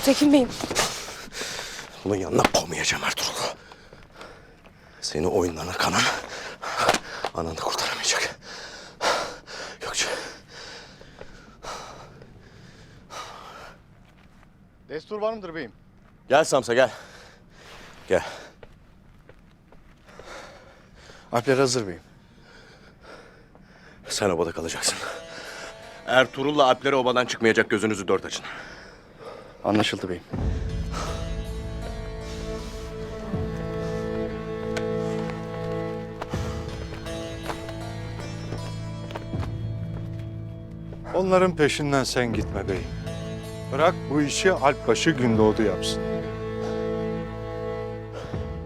Tekin Bey'im. Bunun yanına koymayacağım Ertuğrul. Seni oyunlarına kanan anan da kurtaramayacak. Gökçe. Destur var mıdır beyim? Gel Samsa gel. Gel. Alpler hazır beyim. Sen obada kalacaksın. Ertuğrul'la Alpleri obadan çıkmayacak gözünüzü dört açın. Anlaşıldı beyim. Onların peşinden sen gitme beyim. Bırak bu işi Alpbaşı Gündoğdu yapsın.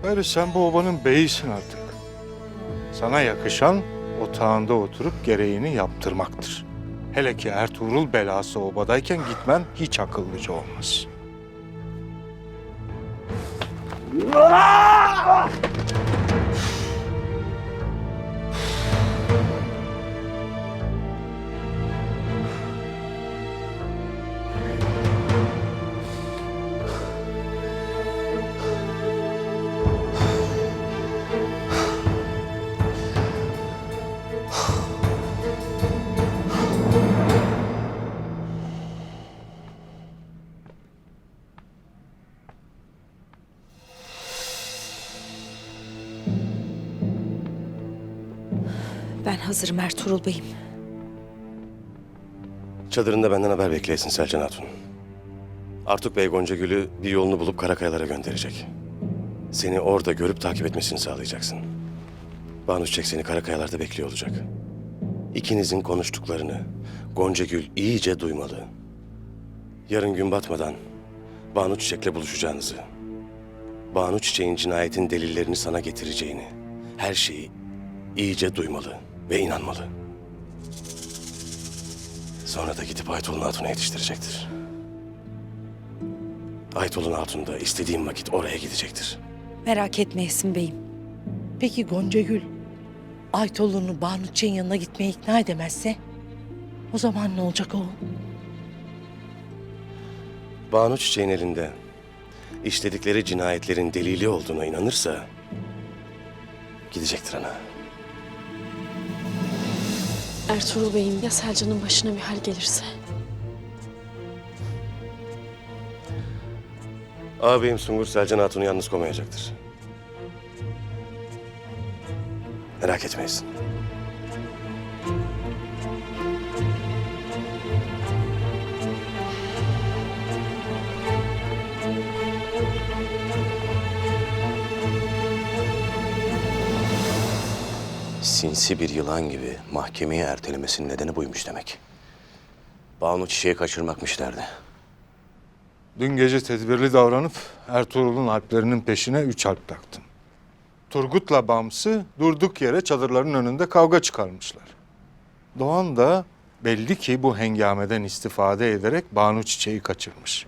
Gayrı sen bu obanın beyisin artık. Sana yakışan otağında oturup gereğini yaptırmaktır. Hele ki Ertuğrul belası obadayken gitmen hiç akıllıca olmaz. Ben hazırım Ertuğrul Bey'im. Çadırında benden haber bekleyesin Selcan Hatun. Artuk Bey Gonca Gül'ü bir yolunu bulup Karakayalara gönderecek. Seni orada görüp takip etmesini sağlayacaksın. Banu Çiçek seni Karakayalar'da bekliyor olacak. İkinizin konuştuklarını Gonca Gül iyice duymalı. Yarın gün batmadan Banu Çiçek'le buluşacağınızı, Banu Çiçek'in cinayetin delillerini sana getireceğini, her şeyi iyice duymalı ve inanmalı. Sonra da gidip Aytol'un Hatun'a yetiştirecektir. Aytol'un Hatun da istediğim vakit oraya gidecektir. Merak etme Esin Bey'im. Peki Gonca Gül, Aytol'unu Banu Çiçek'in yanına gitmeye ikna edemezse? O zaman ne olacak o? Banu Çiçek'in elinde işledikleri cinayetlerin delili olduğuna inanırsa gidecektir ana. Ertuğrul Bey'in ya Selcan'ın başına bir hal gelirse? Ağabeyim Sungur Selcan Hatun'u yalnız koymayacaktır. Merak etmeyiz. Sinsi bir yılan gibi mahkemeye ertelemesinin nedeni buymuş demek. Banu çiçeği kaçırmakmış derdi. Dün gece tedbirli davranıp Ertuğrul'un alplerinin peşine üç alp taktım. Turgut'la Bamsı durduk yere çadırların önünde kavga çıkarmışlar. Doğan da belli ki bu hengameden istifade ederek Banu Çiçeği kaçırmış.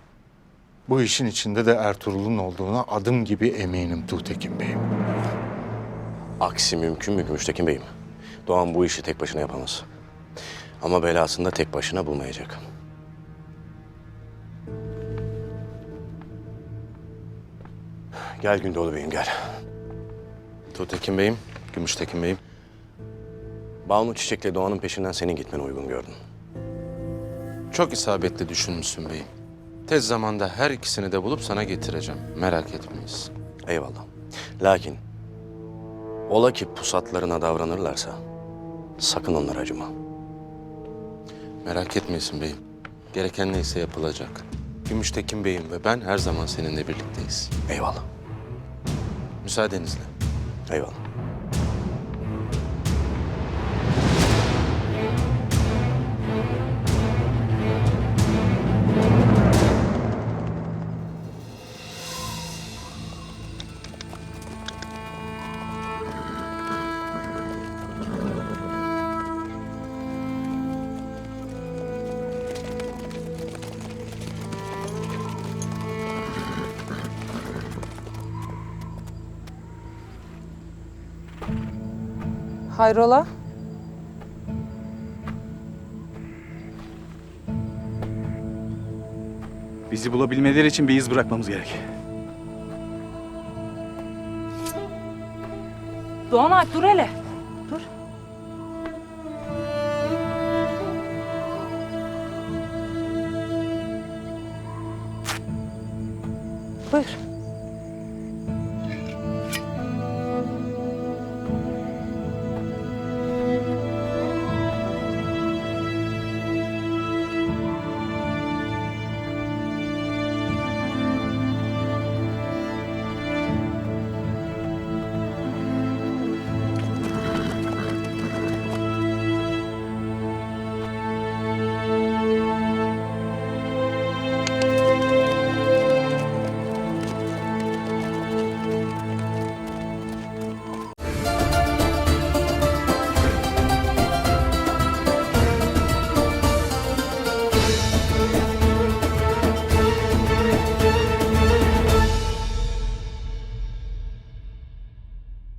Bu işin içinde de Ertuğrul'un olduğuna adım gibi eminim Tuğtekin Bey'im. Aksi mümkün mü Gümüştekin Bey'im? Doğan bu işi tek başına yapamaz. Ama belasını da tek başına bulmayacak. Gel Gündoğdu Bey'im gel. Tuğtekin Bey'im, Gümüştekin Bey'im. Banu Çiçek'le Doğan'ın peşinden senin gitmeni uygun gördüm. Çok isabetli düşünmüşsün beyim. Tez zamanda her ikisini de bulup sana getireceğim. Merak etmeyiz. Eyvallah. Lakin ola ki pusatlarına davranırlarsa sakın onlara acıma. Merak etmeyesin beyim. Gereken neyse yapılacak. Gümüştekin beyim ve ben her zaman seninle birlikteyiz. Eyvallah. Müsaadenizle. Eyvallah. Hayrola? Bizi bulabilmeleri için bir iz bırakmamız gerek. Doğan Alp dur hele. Dur. Buyur.